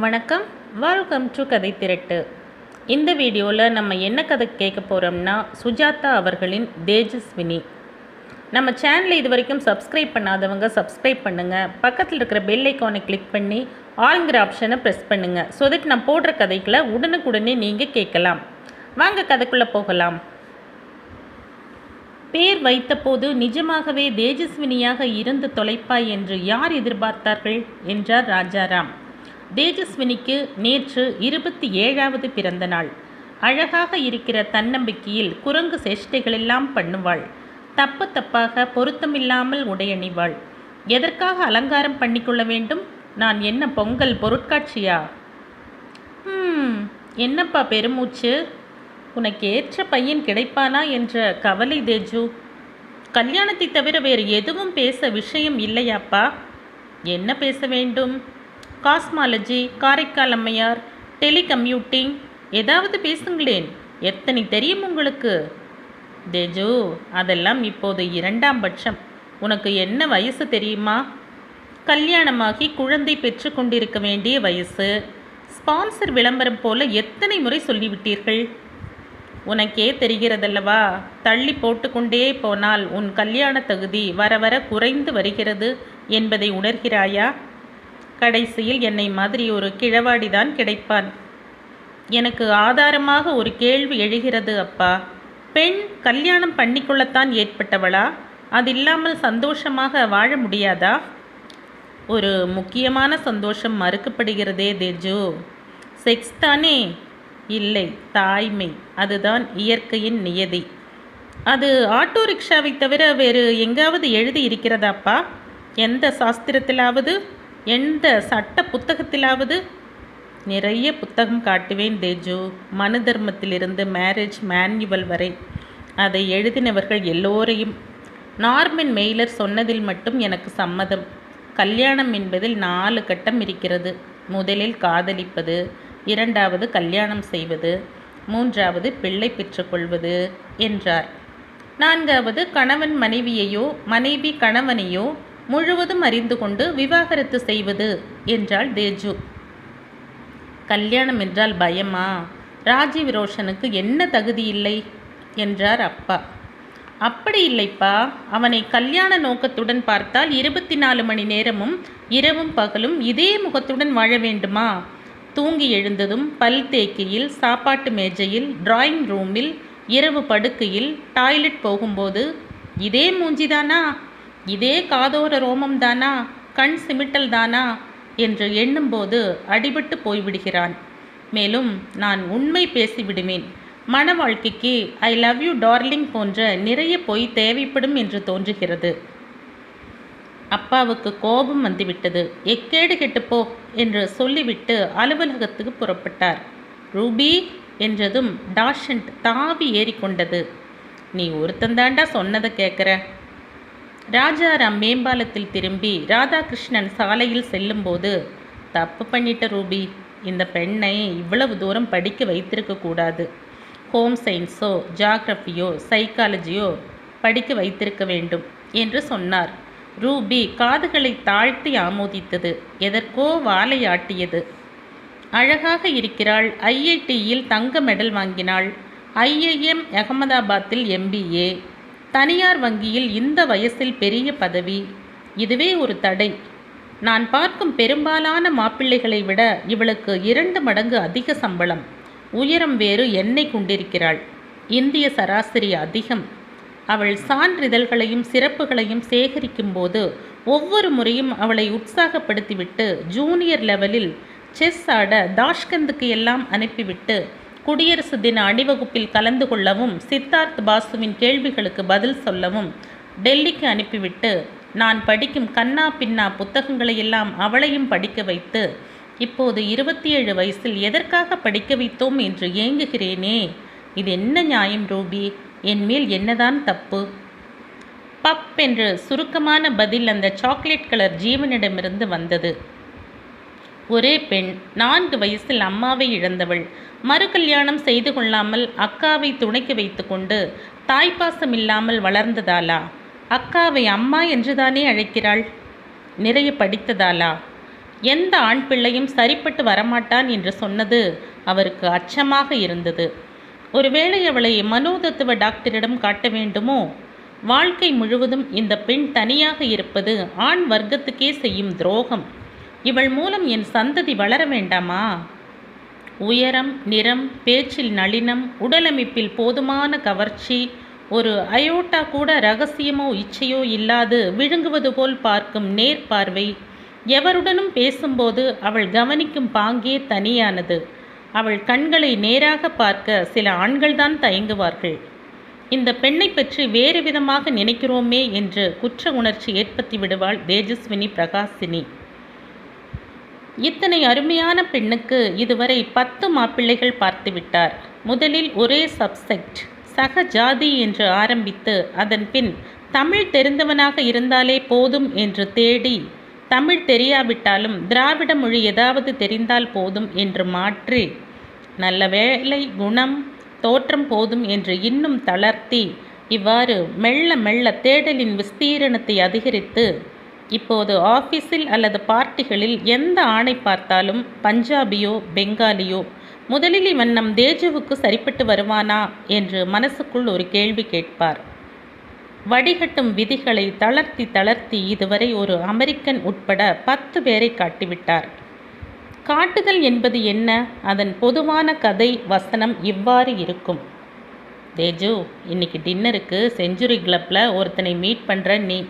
வணக்கம். Welcome to கதை திரட்டு. இந்த வீடியோவில் நம்ம என்ன கதை கேட்க போகிறோம்னா சுஜாதா அவர்களின் தேஜஸ்வினி. நம்ம சேனலை இது வரைக்கும் சப்ஸ்கிரைப் பண்ணாதவங்க சப்ஸ்கிரைப் பண்ணுங்கள் பக்கத்தில் இருக்கிற பெல் ஐக்கானை கிளிக் பண்ணி ஆளுங்கிற ஆப்ஷனை ப்ரெஸ் பண்ணுங்கள் ஸோ தட் நான் போடுற கதைகளை உடனுக்குடனே நீங்கள் கேட்கலாம். வாங்க கதைக்குள்ளே போகலாம். பேர் வைத்தபோது நிஜமாகவே தேஜஸ்வினியாக இருந்து தொலைப்பாய் என்று யார் எதிர்பார்த்தார்கள்? என்றார் ராஜாராம். தேஜஸ்வினிக்கு நேற்று இருபத்தி ஏழாவது பிறந்த நாள். அழகாக இருக்கிற தன்னம்பிக்கையில் குரங்கு சேஷ்டைகளெல்லாம் பண்ணுவாள். தப்பு தப்பாக பொருத்தமில்லாமல் உடையணிவாள். எதற்காக அலங்காரம் பண்ணிக்கொள்ள வேண்டும்? நான் என்ன பொங்கல் பொருட்காட்சியா? என்னப்பா பெருமூச்சு? உனக்கு ஏற்ற பையன் கிடைப்பானா என்ற கவலை தேஜு. கல்யாணத்தை தவிர வேறு எதுவும் பேச விஷயம் இல்லையாப்பா? என்ன பேச வேண்டும்? காஸ்மாலஜி காரைக்கால் அம்மையார் டெலிகம்யூட்டிங் ஏதாவது பேசுங்களேன். எத்தனை தெரியும் உங்களுக்கு? தேஜு அதெல்லாம் இப்போது இரண்டாம் பட்சம். உனக்கு என்ன வயசு தெரியுமா? கல்யாணமாகி குழந்தை பெற்று கொண்டிருக்க வேண்டிய வயசு. ஸ்பான்சர் விளம்பரம் போல எத்தனை முறை சொல்லிவிட்டீர்கள்? உனக்கே தெரிகிறதல்லவா? தள்ளி போட்டுக்கொண்டே போனால் உன் கல்யாண தகுதி வர வர குறைந்து வருகிறது என்பதை உணர்கிறாயா? கடைசியில் என்னை மாதிரி ஒரு கிழவாடிதான் கிடைப்பான். எனக்கு ஆதாரமாக ஒரு கேள்வி எழுகிறது அப்பா. பெண் கல்யாணம் பண்ணிக்கொள்ளத்தான் ஏற்பட்டவளா? அது இல்லாமல் சந்தோஷமாக வாழ முடியாதா? ஒரு முக்கியமான சந்தோஷம் மறுக்கப்படுகிறதே தேஜு. செக்ஸ் தானே? இல்லை தாய்மை. அதுதான் இயற்கையின் நியதி. அது ஆட்டோ ரிக்ஷாவை தவிர வேறு எங்காவது எழுதி இருக்கிறதாப்பா எந்த சாஸ்திரத்திலாவது? எந்த சட்ட புத்தகத்திலாவது நிறைய புத்தகம் காட்டுவேன் தேஜு. மனு தர்மத்திலிருந்து மேரேஜ் மேன்யுவல் வரை அதை எழுதினவர்கள் எல்லோரையும். நார்மன் மெய்லர் சொன்னதில் மட்டும் எனக்கு சம்மதம். கல்யாணம் என்பதில் நாலு கட்டம் இருக்கிறது. முதலில் காதலிப்பது இரண்டாவது கல்யாணம் செய்வது மூன்றாவது பிள்ளை பெற்றுக்கொள்வது என்றார். நான்காவது கணவன் மனைவியையோ மனைவி கணவனையோ முழுவதும் அறிந்து கொண்டு விவாகரத்து செய்வது என்றாள் தேஜு. கல்யாணம் என்றால் பயமா? ராஜீவ் ரோஷனுக்கு என்ன தகுதி இல்லை? என்றார் அப்பா. அப்படி இல்லைப்பா. அவனை கல்யாண நோக்கத்துடன் பார்த்தால் இருபத்தி நாலு மணி நேரமும் இரவும் பகலும் இதே முகத்துடன் வாழ வேண்டுமா? தூங்கி எழுந்ததும் பல் தேக்கியில் சாப்பாட்டு மேஜையில் டிராயிங் ரூமில் இரவு படுக்கையில் டாய்லெட் போகும்போது இதே மூஞ்சிதானா? இதே காதோர ரோமம் தானா? கண் சிமிட்டல் தானா? என்று எண்ணும்போது அடிபட்டு போய்விடுகிறான். மேலும் நான் உண்மை பேசிவிடுவேன். மன வாழ்க்கைக்கு ஐ லவ் யூ டார்லிங் போன்ற நிறைய பொய் தேவைப்படும் என்று தோன்றுகிறது. அப்பாவுக்கு கோபம் வந்துவிட்டது. எக்கேடு கெட்டுப்போ என்று சொல்லிவிட்டு அலுவலகத்துக்கு புறப்பட்டார். ரூபி என்றதும் டாஷண்ட் தாவி ஏறிக்கொண்டது. நீ ஒருத்தந்தாண்டா சொன்னதை கேட்குற ராஜாராம் மேம்பாலத்தில் திரும்பி ராதாகிருஷ்ணன் சாலையில் செல்லும்போது தப்பு பண்ணிட்ட ரூபி இந்த பெண்ணை இவ்வளவு தூரம் படிக்க வைத்திருக்கக்கூடாது ஹோம் சயின்ஸோ ஜாகிரஃபியோ சைக்காலஜியோ படிக்க வைத்திருக்க வேண்டும் என்று சொன்னார். ரூபி காதுகளை தாழ்த்தி ஆமோதித்தது. எதற்கோ வாலை ஆட்டியது. அழகாக இருக்கிறாள். ஐஐடியில் தங்க மெடல் வாங்கினாள். ஐஐஎம் அகமதாபாத்தில் எம்பிஏ தனியார் வங்கியில் இந்த வயசில் பெரிய பதவி. இதுவே ஒரு தடை. நான் பார்க்கும் பெரும்பாலான மாப்பிள்ளைகளை விட இவளுக்கு இரண்டு மடங்கு அதிக சம்பளம். உயரம் வேறு என்னை கொண்டிருக்கிறாள். இந்திய சராசரி அதிகம். அவள் சான்றிதழ்களையும் சிறப்புகளையும் சேகரிக்கும் போது ஒவ்வொரு முறையும் அவளை உற்சாகப்படுத்திவிட்டு ஜூனியர் லெவலில் செஸ் ஆட தாஷ்கந்துக்கு எல்லாம் அனுப்பிவிட்டு குடியரசு தின அணிவகுப்பில் கலந்து கொள்ளவும் சித்தார்த் பாசுவின் கேள்விகளுக்கு பதில் சொல்லவும் டெல்லிக்கு அனுப்பிவிட்டு நான் படிக்கும் கண்ணா பின்னா புத்தகங்களை எல்லாம் அவளையும் படிக்க வைத்து இப்போது இருபத்தி ஏழு வயசில் எதற்காக படிக்க வைத்தோம் என்று ஏங்குகிறேனே? இது என்ன நியாயம் ரூபி? என் மேல் என்னதான் தப்பு? பப் என்று சுருக்கமான பதில் அந்த சாக்லேட் கலர் ஜீவனிடமிருந்து வந்தது. ஒரே பெண். நான்கு வயசில் அம்மாவை இழந்தவள். மறு கல்யாணம் செய்து கொள்ளாமல் அக்காவை துணைக்கு வைத்துக்கொண்டு தாய்ப்பாசம் இல்லாமல் வளர்ந்ததாலா? அக்காவை அம்மா என்றுதானே அழைக்கிறாள்? நிறைய படித்ததாலா? எந்த ஆண் பிள்ளையும் சரிப்பட்டு வரமாட்டான் என்று சொன்னது அவருக்கு அச்சமாக இருந்தது. ஒருவேளை அவளை மனோதத்துவ டாக்டரிடம் காட்ட வேண்டுமோ? வாழ்க்கை முழுவதும் இந்த பெண் தனியாக இருப்பது ஆண் வர்க்கத்துக்கே செய்யும் துரோகம். இவள் மூலம் என் சந்ததி வளர வேண்டாமா? உயரம் நிறம் பேச்சில் நளினம் உடலமைப்பில் போதுமான கவர்ச்சி ஒரு அயோட்டா கூட ரகசியமோ இச்சையோ இல்லாது விழுங்குவது போல் பார்க்கும் நேர்பார்வை எவருடனும் பேசும்போது அவள் கவனிக்கும் பாங்கே தனியானது. அவள் கண்களை நேராக பார்க்க சில ஆண்கள்தான் தயங்குவார்கள். இந்த பெண்ணை பற்றி வேறு விதமாக நினைக்கிறோமே என்று குற்ற உணர்ச்சி ஏற்படுத்தி விடுவாள் தேஜஸ்வினி பிரகாசினி. இத்தனை அருமையான பெண்ணுக்கு இதுவரை பத்து மாப்பிள்ளைகள் பார்த்துவிட்டார். முதலில் ஒரே சப்செக்ட் சக ஜாதி என்று ஆரம்பித்து அதன் பின் தமிழ் தெரிந்தவனாக இருந்தாலே போதும் என்று தேடி தமிழ் தெரியாவிட்டாலும் திராவிட மொழி ஏதாவது தெரிந்தால் போதும் என்று மாற்றி நல்ல வேலை குணம் தோற்றம் போதும் என்று இன்னும் தளர்த்தி இவ்வாறு மெல்ல மெல்ல தேடலின் விஸ்தீரணத்தை அதிகரித்து இப்போது ஆஃபீஸில் அல்லது பார்ட்டிகளில் எந்த ஆணை பார்த்தாலும் பஞ்சாபியோ பெங்காலியோ முதலில் இவன் நம் தேஜுவுக்கு சரிப்பட்டு வருவானா என்று மனசுக்குள் ஒரு கேள்வி கேட்பார். வடிகட்டும் விதிகளை தளர்த்தி தளர்த்தி இதுவரை ஒரு அமெரிக்கன் உட்பட பத்து பேரை காட்டிவிட்டார். காட்டுதல் என்பது என்ன? அதன் பொதுவான கதை வசனம் இவ்வாறு இருக்கும். தேஜு இன்னைக்கு டின்னருக்கு செஞ்சுரி கிளப்பில் ஒருத்தனை மீட் பண்ணுற நீ.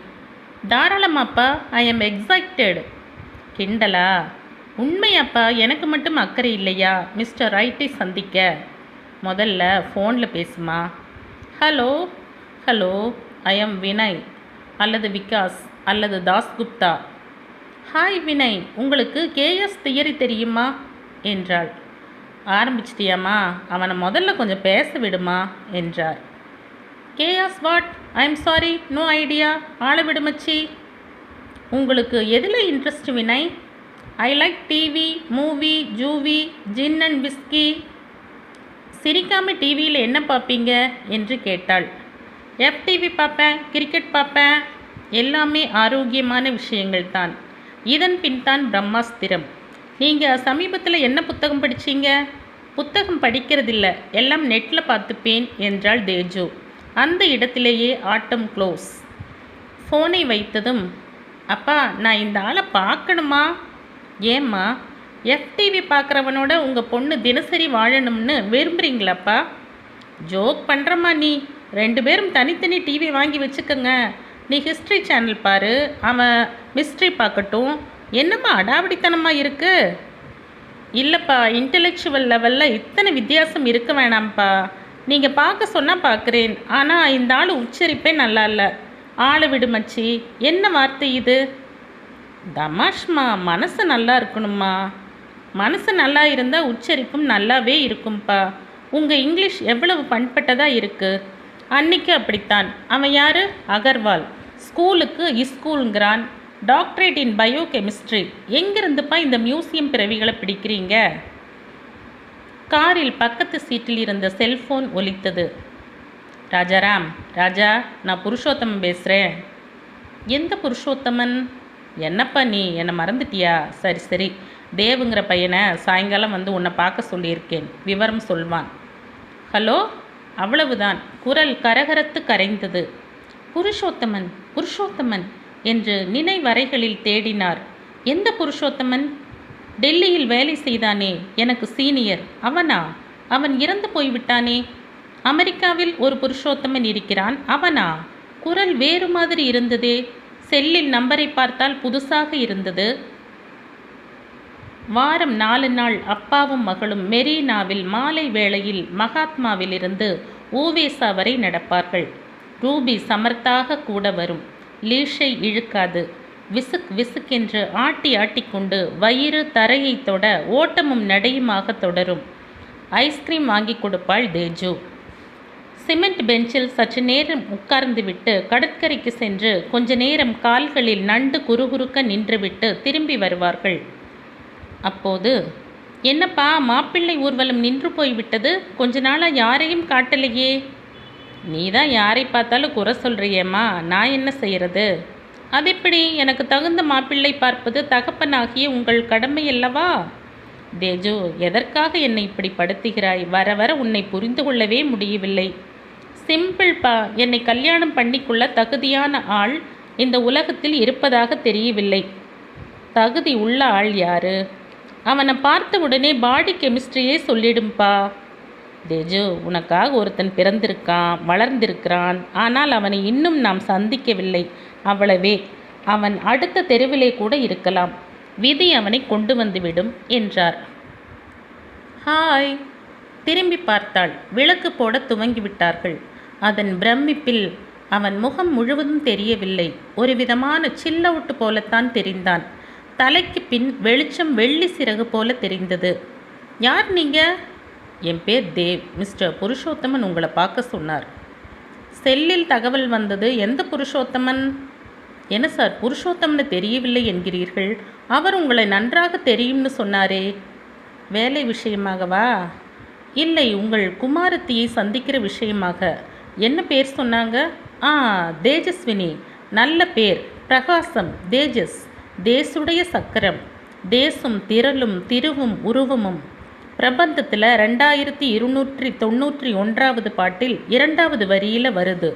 தாராளமாப்பா ஐ எம் எக்ஸைட்டடு கிண்டலா? உண்மையாப்பா எனக்கு மட்டும் அக்கறை இல்லையா? மிஸ்டர் ரைட்டை சந்திக்க. முதல்ல ஃபோனில் பேசுமா? Hello hello I am Vinay அல்லது விகாஸ் அல்லது தாஸ்குப்தா ஹாய் வினய் உங்களுக்கு கேஎஸ் தியரி தெரியுமா? என்றாள். ஆரம்பிச்சிட்டியாம்மா? அவனை முதல்ல கொஞ்சம் பேச விடுமா? என்றார் K S what I am sorry no idea ஆளவிடுமச்சி. உங்களுக்கு எதில் interest Vinay? I like TV movie ஜூவி gin and whisky சிரிக்காமல் டிவியில் என்ன பார்ப்பீங்க என்று கேட்டாள். எஃப்டிவி பார்ப்பேன் கிரிக்கெட் பார்ப்பேன் எல்லாமே ஆரோக்கியமான விஷயங்கள் தான். இதன் பின் தான் பிரம்மாஸ்திரம். நீங்கள் சமீபத்தில் என்ன புத்தகம் படிச்சீங்க? புத்தகம் படிக்கிறதில்ல. எல்லாம் நெட்டில் பார்த்துப்பேன் என்றாள் தேஜு. அந்த இடத்திலேயே ஆட்டம் க்ளோஸ் ஃபோனை வைத்ததும் அப்பா நான் இந்த ஆளை பார்க்கணுமா? ஏம்மா எஃப்டிவி பார்க்குறவனோட உங்கள் பொண்ணு தினசரி வாழணும்னு விரும்புகிறீங்களாப்பா ஜோக் பண்ணுறம்மா நீ. ரெண்டு பேரும் தனித்தனி டிவி வாங்கி வச்சுக்கோங்க. நீ ஹிஸ்ட்ரி சேனல் பாரு. அவன் மிஸ்ட்ரி பார்க்கட்டும். என்னம்மா அடாவடித்தனமாக இருக்குது இல்லைப்பா இன்டெலெக்சுவல் லெவலில் இத்தனை வித்தியாசம் இருக்க வேணாம்ப்பா. நீங்கள் பார்க்க சொன்னால் பார்க்குறேன். ஆனால் இந்த ஆள் உச்சரிப்பே நல்லா இல்லை. ஆளை விடுமச்சி என்ன வார்த்தை இது? தமாஷ்மா மனசு நல்லா இருக்கணும்மா. மனசு நல்லா இருந்தால் உச்சரிப்பும் நல்லாவே இருக்கும்ப்பா உங்கள் இங்கிலீஷ் எவ்வளவு பண்பட்டதாக இருக்குது அன்னைக்கு அப்படித்தான். அவன் யார்? அகர்வால். ஸ்கூலுக்கு இஸ்கூலுங்கிறான். டாக்டரேட் இன் பயோ கெமிஸ்ட்ரி எங்கேருந்துப்பா இந்த மியூசியம் பிறவிகளை பிடிக்கிறீங்க? காரில் பக்கத்து சீட்டில் இருந்த செல்போன் ஒலித்தது. ராஜாராம் ராஜா நான் புருஷோத்தமன் பேசுகிறேன் எந்த புருஷோத்தமன்? என்னப்பா நீ என்னை மறந்துட்டியா? சரி சரி தேவுங்கிற பையனை சாயங்காலம் வந்து உன்னை பார்க்க சொல்லியிருக்கேன் விவரம் சொல்வான். ஹலோ அவ்வளவுதான் குரல் கரகரத்து கரைந்தது. புருஷோத்தமன் புருஷோத்தமன் என்று நினைவறைகளில் தேடினார். எந்த புருஷோத்தமன்? டெல்லியில் வேலை செய்தானே? எனக்கு சீனியர். அவனா? அவன் இறந்து போய்விட்டானே? அமெரிக்காவில் ஒரு புருஷோத்தமன் இருக்கிறான். அவனா? குரல் வேறு மாதிரி இருந்ததே. செல்லில் நம்பரை பார்த்தால் புதுசாக இருந்தது. வாரம் நாலு நாள் அப்பாவும் மகளும் மெரீனாவில் மாலை வேளையில் மகாத்மாவிலிருந்து ஊவேசா வரை நடப்பார்கள். ரூபி சமர்த்தாக கூட வரும். லீஷை இழுக்காது. விசுக் விசுக்கென்று ஆட்டி ஆட்டிக்கொண்டு வயிறு தரையை தொட ஓட்டமும் நடையுமாக தொடரும். ஐஸ்கிரீம் வாங்கி கொடுப்பாள் தேஜு. சிமெண்ட் பெஞ்சில் சற்று நேரம் உட்கார்ந்துவிட்டு கடற்கரைக்கு சென்று கொஞ்ச நேரம் கால்களில் நண்டு குறுகுறுக்க நின்றுவிட்டு திரும்பி வருவார்கள். அப்போது என்னப்பா மாப்பிள்ளை ஊர்வலம் நின்று போய்விட்டது? கொஞ்ச நாளாக யாரையும் காட்டலையே? நீ தான் யாரை பார்த்தாலும் குறை சொல்கிறியேம்மா நான் என்ன செய்கிறது அதெப்படி? எனக்கு தகுந்த மாப்பிள்ளை பார்ப்பது தகப்பனாகிய உங்கள் கடமை அல்லவா தேஜு எதற்காக என்னை இப்படி படுத்துகிறாய்? வர வர உன்னை புரிந்து கொள்ளவே முடியவில்லை. சிம்பிள்ப்பா என்னை கல்யாணம் பண்ணிக்கொள்ள தகுதியான ஆள் இந்த உலகத்தில் இருப்பதாக தெரியவில்லை. தகுதி உள்ள ஆள் யாரு? அவனை பார்த்த உடனே பாடி கெமிஸ்ட்ரியே சொல்லிடும்பா தேஜு உனக்காக ஒருத்தன் பிறந்திருக்கான் வளர்ந்திருக்கிறான். ஆனால் அவனை இன்னும் நாம் சந்திக்கவில்லை. அவ்வளவே. அவன் அடுத்த தெருவிலே கூட இருக்கலாம். விதி அவனை கொண்டு வந்துவிடும் என்றார். ஹாய். திரும்பி பார்த்தாள். விளக்கு போட துவங்கிவிட்டார்கள். அதன் பிரமிப்பில் அவன் முகம் முழுவதும் தெரியவில்லை. ஒரு விதமான சில்லவுட்டு போலத்தான் தெரிந்தான். தலைக்கு பின் வெளிச்சம் வெள்ளி சிறகு போல தெரிந்தது. யார் நீங்க? என் பேர் தேவ். மிஸ்டர் புருஷோத்தமன் உங்களை பார்க்க சொன்னார். செல்லில் தகவல் வந்தது எந்த புருஷோத்தமன்? என்ன சார் புருஷோத்தம்னு தெரியவில்லை என்கிறீர்கள். அவர் உங்களை நன்றாக தெரியும்னு சொன்னாரே. வேலை விஷயமாகவா? இல்லை உங்கள் குமாரத்தியை சந்திக்கிற விஷயமாக. என்ன பேர் சொன்னாங்க? ஆ தேஜஸ்வினி. நல்ல பேர் பிரகாசம் தேஜஸ். தேசுடைய சக்கரம். தேசும் திரளும் திருவும் உருவமும். பிரபந்தத்தில் ரெண்டாயிரத்தி இருநூற்றி தொண்ணூற்றி ஒன்றாவது பாட்டில் இரண்டாவது வரியில் வருது.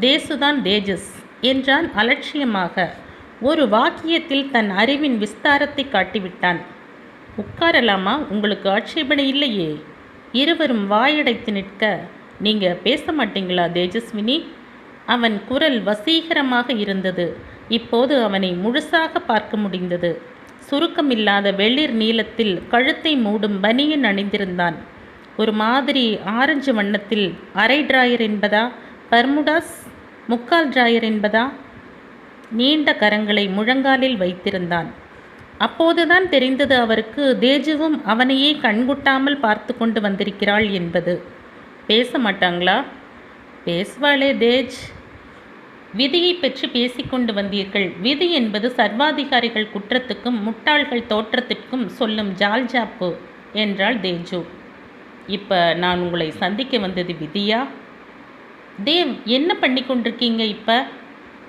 தேசுதான் தேஜஸ் என்றான் அலட்சியமாக. ஒரு வாக்கியத்தில் தன் அறிவின் விஸ்தாரத்தை காட்டிவிட்டான். உட்காரலாமா? உங்களுக்கு ஆட்சேபனை இல்லையே. இருவரும் வாயடைத்து நிற்க நீங்கள் பேச மாட்டீங்களா தேஜஸ்வினி? அவன் குரல் வசீகரமாக இருந்தது. இப்போது அவனை முழுசாக பார்க்க முடிந்தது. சுருக்கமில்லாத வெளிர் நீளத்தில் கழுத்தை மூடும் பனியன் அணிந்திருந்தான். ஒரு மாதிரி ஆரஞ்சு வண்ணத்தில் அரை டிராயர் என்பதா? பர்முடாஸ் முக்கால் டிராயர் என்பதா? நீண்ட கரங்களை முழங்காலில் வைத்திருந்தான். அப்போதுதான் தெரிந்தது அவருக்கு தேஜுவும் அவனையே கண்குட்டாமல் பார்த்து கொண்டு வந்திருக்கிறாள் என்பது. பேச மாட்டாங்களா? பேசுவாளே தேஜ். விதியை பற்றி பேசிக்கொண்டு வந்தீர்கள். விதி என்பது சர்வாதிகாரிகள் குற்றத்துக்கும் முட்டாள்கள் தோற்றத்திற்கும் சொல்லும் ஜால்ஜாப்பு என்றாள் தேஜு. இப்போ நான் உங்களை சந்திக்க வந்தது விதியா? தேவ் என்ன பண்ணி கொண்டிருக்கீங்க இப்போ?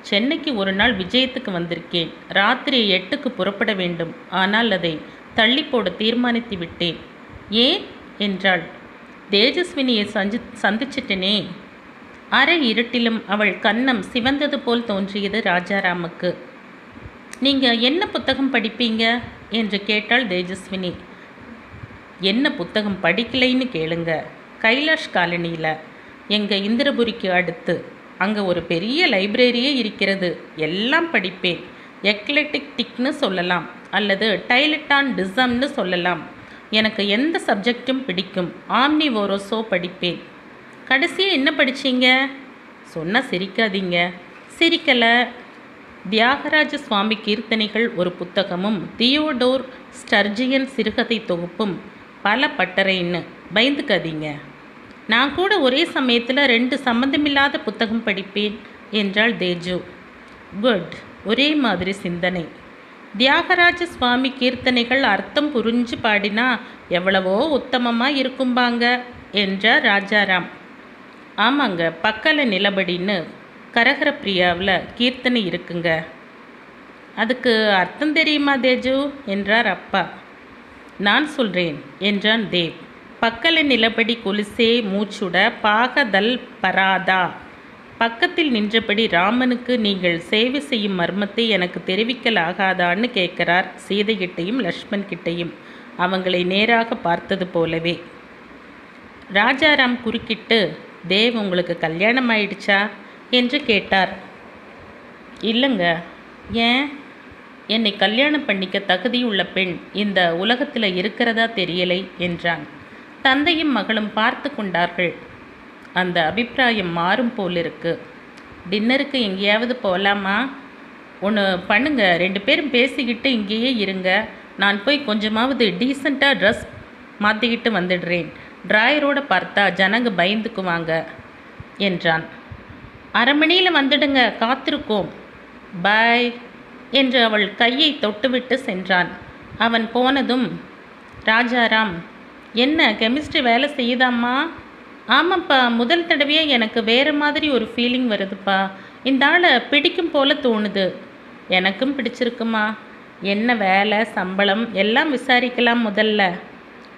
சென்னைக்கு ஒரு நாள் விஜயத்துக்கு வந்திருக்கேன். ராத்திரி எட்டுக்கு புறப்பட வேண்டும். ஆனால் அதை தள்ளி போட தீர்மானித்து விட்டேன். ஏன்? என்றாள். தேஜஸ்வினியை சந்தி சந்திச்சிட்டனே. அரை இருட்டிலும் அவள் கன்னம் சிவந்தது போல் தோன்றியது ராஜாராமுக்கு. நீங்கள் என்ன புத்தகம் படிப்பீங்க? என்று கேட்டாள் தேஜஸ்வினி. என்ன புத்தகம் படிக்கலைன்னு கேளுங்க. கைலாஷ் காலனியில். எங்கள் இந்திரபுரிக்கு அடுத்து. அங்கே ஒரு பெரிய லைப்ரரியே இருக்கிறது. எல்லாம் படிப்பேன். எக்லெட்டிக் டிக்னு சொல்லலாம். அல்லது டைலட்டான் டிசம்னு சொல்லலாம். எனக்கு எந்த சப்ஜெக்டும் பிடிக்கும். ஆம்னி ஓரோசோ படிப்பேன். கடைசியாக என்ன படிச்சீங்க? சொன்னால் சிரிக்காதீங்க. சிரிக்கலை. தியாகராஜ சுவாமி கீர்த்தனைகள் ஒரு புத்தகமும் தியோடோர் ஸ்டர்ஜியன் சிறுகதை தொகுப்பும் பல பட்டறைன்னு. பயந்துக்காதீங்க. நான் கூட ஒரே சமயத்தில் ரெண்டு சம்மந்தமில்லாத புத்தகம் படிப்பேன் என்றாள் தேஜு. குட். ஒரே மாதிரி சிந்தனை. தியாகராஜ சுவாமி கீர்த்தனைகள் அர்த்தம் புரிஞ்சு பாடினா எவ்வளவோ உத்தமமாக இருக்கும்பாங்க என்றார் ராஜாராம். ஆமாங்க பக்கல நிலபடின்னு கரகர பிரியாவில் கீர்த்தனை இருக்குங்க. அதுக்கு அர்த்தம் தெரியுமா தேஜு? என்றார் அப்பா. நான் சொல்கிறேன் என்றான் தேவ். பக்கல நிலபடி கொலுசே மூச்சுட பாகதல் பராதா. பக்கத்தில் நின்றபடி ராமனுக்கு நீங்கள் சேவை செய்யும் மர்மத்தை எனக்கு தெரிவிக்கலாகாதான்னு கேட்கிறார் சீதைகிட்டையும் லக்ஷ்மண் கிட்டையும் அவங்களை நேராக பார்த்தது போலவே. ராஜாராம் குறுக்கிட்டு தேவ் உங்களுக்கு கல்யாணம் ஆயிடுச்சா என்று கேட்டார். இல்லைங்க. ஏன்? என்னை கல்யாணம் பண்ணிக்க தகுதியுள்ள பெண் இந்த உலகத்தில் இருக்கிறதா தெரியலை என்றான். தந்தையும் மகளும் பார்த்து கொண்டார்கள். அந்த அபிப்பிராயம் மாறும் போலிருக்கு. டின்னருக்கு எங்கேயாவது போகலாமா ஒன்று பண்ணுங்க. ரெண்டு பேரும் பேசிக்கிட்டு இங்கேயே இருங்க. நான் போய் கொஞ்சமாவது டீசெண்டாக ட்ரெஸ் மாற்றிக்கிட்டு வந்துடுறேன். ட்ராயரோட பார்த்தா ஜனங்க பயந்துக்குவாங்க என்றான். அரை மணியில் வந்துடுங்க காத்திருக்கோம். பாய் என்று அவள் கையை தொட்டுவிட்டு சென்றான். அவன் போனதும் ராஜாராம் என்ன கெமிஸ்ட்ரி வேலை செய்யுதாம்மா? ஆமாப்பா முதல் தடவையாக எனக்கு வேறு மாதிரி ஒரு ஃபீலிங் வருதுப்பா. இந்த ஆளை பிடிக்கும் போல தோணுது. எனக்கும் பிடிச்சிருக்குமா? என்ன வேலை சம்பளம் எல்லாம் விசாரிக்கலாம் முதல்ல.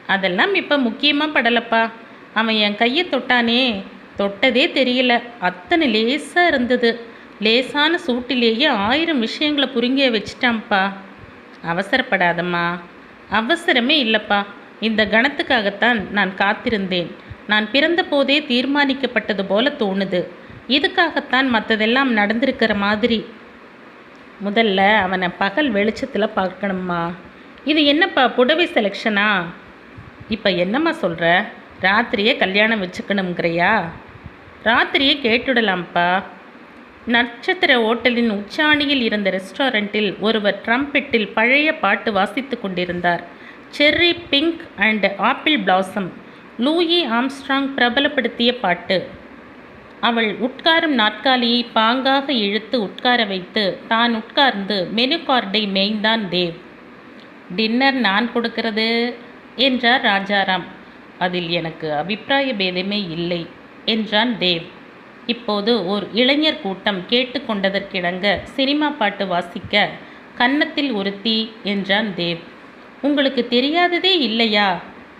அதெல்லாம் இப்போ முக்கியமாக படலப்பா. அவன் என் கையை தொட்டானே. தொட்டதே தெரியல. அத்தனை லேசாக இருந்தது. லேசான சூட்டிலேயே ஆயிரம் விஷயங்களை புரிங்க வச்சிட்டான்ப்பா. அவசரப்படாதம்மா. அவசரமே இல்லைப்பா. இந்த கணத்துக்காகத்தான் நான் காத்திருந்தேன். நான் பிறந்த போதே தீர்மானிக்கப்பட்டது போல தோணுது. இதுக்காகத்தான் மற்றதெல்லாம் நடந்திருக்கிற மாதிரி. முதல்ல அவனை பகல் வெளிச்சத்தில் பார்க்கணும்மா. இது என்னப்பா புடவை செலெக்ஷனா இப்போ என்னம்மா சொல்கிற ராத்திரியே கல்யாணம் வச்சுக்கணுங்கிறியா ராத்திரியே கேட்டுடலாம்ப்பா. நட்சத்திர ஓட்டலின் உச்சாணியில் இருந்த ரெஸ்டாரண்ட்டில் ஒருவர் ட்ரம்பெட்டில் பழைய பாட்டு வாசித்து கொண்டிருந்தார். Cherry pink and apple blossom Louis Armstrong பிரபலப்படுத்திய பாட்டு. அவள் உட்காரும் நாற்காலியை பாங்காக இழுத்து உட்கார வைத்து தான் உட்கார்ந்து மெனு கார்டை மேய்ந்தான் தேவ். டின்னர் நான் கொடுக்கிறது. என்றார் ராஜாராம். அதில் எனக்கு அபிப்பிராய பேதமே இல்லை என்றான் தேவ். இப்போது ஓர் இளைஞர் கூட்டம் கேட்டுக்கொண்டதற்கிணங்க சினிமா பாட்டு வாசிக்க கன்னத்தில் ஒருத்தி என்றான் தேவ். உங்களுக்கு தெரியாததே இல்லையா?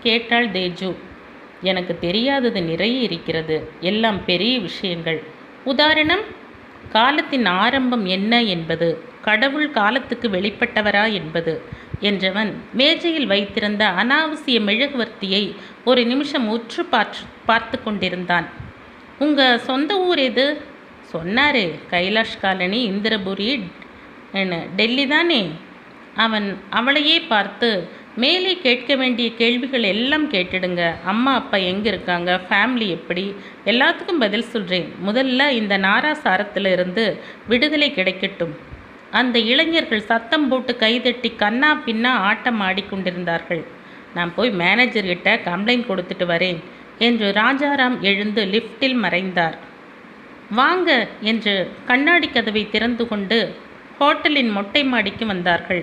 கேட்டாள் தேஜு. எனக்கு தெரியாதது நிறைய இருக்கிறது. எல்லாம் பெரிய விஷயங்கள். உதாரணம் காலத்தின் ஆரம்பம் என்ன என்பது கடவுள் காலத்துக்கு வெளிப்பட்டவரா என்பது என்றவன் மேஜையில் வைத்திருந்த அனாவசிய மெழுகுவர்த்தியை ஒரு நிமிஷம் உற்று பார்த்து பார்த்து கொண்டிருந்தான். உங்கள் சொந்த ஊர் எது? சொன்னாரே கைலாஷ் காலனி இந்திரபுரி என்ன டெல்லி தானே. அவன் அவளையே பார்த்து மேலே கேட்க வேண்டிய கேள்விகள் எல்லாம் கேட்டுடுங்க. அம்மா அப்பா எங்கே இருக்காங்க? ஃபேமிலி எப்படி? எல்லாத்துக்கும் பதில் சொல்கிறேன் முதல்ல இந்த நாராசாரத்தில் இருந்து விடுதலை கிடைக்கட்டும். அந்த இளைஞர்கள் சத்தம் போட்டு கைதட்டி கண்ணா பின்னா ஆட்டம் ஆடிக்கொண்டிருந்தார்கள். நான் போய் மேனேஜர்கிட்ட கம்ப்ளைண்ட் கொடுத்துட்டு வரேன் என்று ராஜாராம் எழுந்து லிஃப்டில் மறைந்தார். வாங்க என்று கண்ணாடி கதவை திறந்து கொண்டு ஹோட்டலின் மொட்டை மாடிக்கு வந்தார்கள்.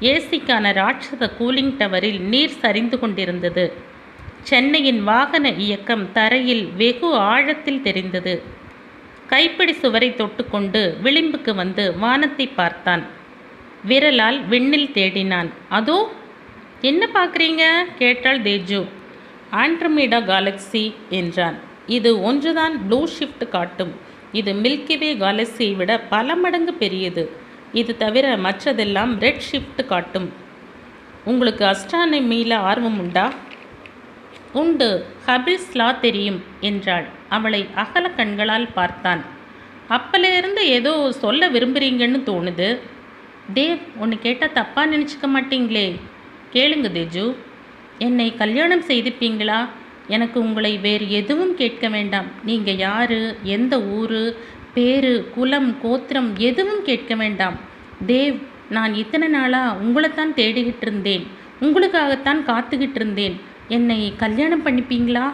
ஏசிக்கான ராட்சத கூலிங் டவரில் நீர் சரிந்து கொண்டிருந்தது. சென்னையின் வாகன இயக்கம் தரையில் வெகு ஆழத்தில் தெரிந்தது. கைப்பிடி சுவரை தொட்டுக்கொண்டு விளிம்புக்கு வந்து வானத்தை பார்த்தான். விரலால் விண்ணில் தேடினான். அதோ என்ன பார்க்குறீங்க? கேட்டாள் தேஜு. ஆண்ட்ரமீடா காலக்ஸி என்றான். இது ஒன்றுதான் ப்ளூ ஷிஃப்ட் காட்டும். இது மில்கிவே காலக்சியை விட பல மடங்கு பெரியது. இது தவிர மற்றதெல்லாம் ரெட் ஷிஃப்ட் காட்டும். உங்களுக்கு அஸ்ட்ரானமியில் ஆர்வம் உண்டா? உண்டு. ஹபிள்ஸ் தெரியும் என்றாள். அவளை அகல கண்களால் பார்த்தான். அப்பலேருந்து ஏதோ சொல்ல விரும்புகிறீங்கன்னு தோணுது. தேவ் ஒன்று கேட்டால் தப்பாக நினச்சிக்க மாட்டீங்களே. கேளுங்க தேஜு. என்னை கல்யாணம் செய்துப்பீங்களா எனக்கு உங்களை வேறு எதுவும் கேட்க வேண்டாம். நீங்கள் யார்? எந்த ஊர்? பேரு குலம் கோத்திரம் எதுவும் கேட்க வேண்டாம். தேவ் நான் இத்தனை நாளாக உங்களைத்தான் தேடிக்கிட்டு இருந்தேன். உங்களுக்காகத்தான் காத்துக்கிட்டு இருந்தேன். என்னை கல்யாணம் பண்ணிப்பீங்களா?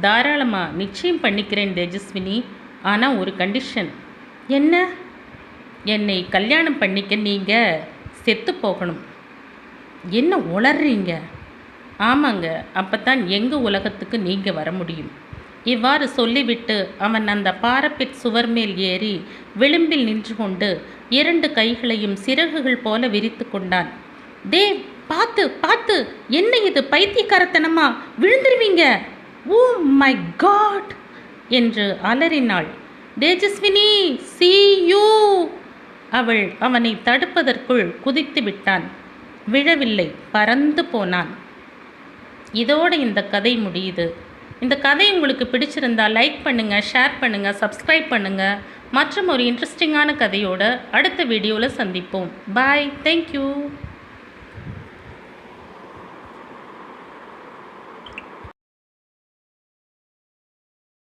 தாராளமாக நிச்சயம் பண்ணிக்கிறேன் தேஜஸ்வினி. ஆனால் ஒரு கண்டிஷன் என்ன? என்னை கல்யாணம் பண்ணிக்க நீங்கள் செத்து போகணும். என்ன உளர்றீங்க ஆமாங்க அப்பத்தான் எங்கள் உலகத்துக்கு நீங்கள் வர முடியும். இவ்வாறு சொல்லிவிட்டு அவன் அந்த பாரப்பிட் சுவர் மேல் ஏறி விளிம்பில் நின்று கொண்டு இரண்டு கைகளையும் சிறகுகள் போல விரித்து கொண்டான். தேவ் பார்த்து பார்த்து என்ன இது? பைத்தியக்காரத்தனமா? விழுந்துருவீங்க? ஓ மை காட் என்று அலறினாள். தேஜஸ்வினி சி யூ அவள் அவனை தடுப்பதற்குள் குதித்து விட்டான். விழவில்லை பறந்து போனான். இதோட இந்த கதை முடியுது. இந்த கதை உங்களுக்கு பிடிச்சிருந்தா லைக் பண்ணுங்கள் ஷேர் பண்ணுங்கள் சப்ஸ்கிரைப் பண்ணுங்கள் மற்றும் ஒரு இன்ட்ரெஸ்டிங்கான கதையோட அடுத்த வீடியோவில் சந்திப்போம். Bye thank you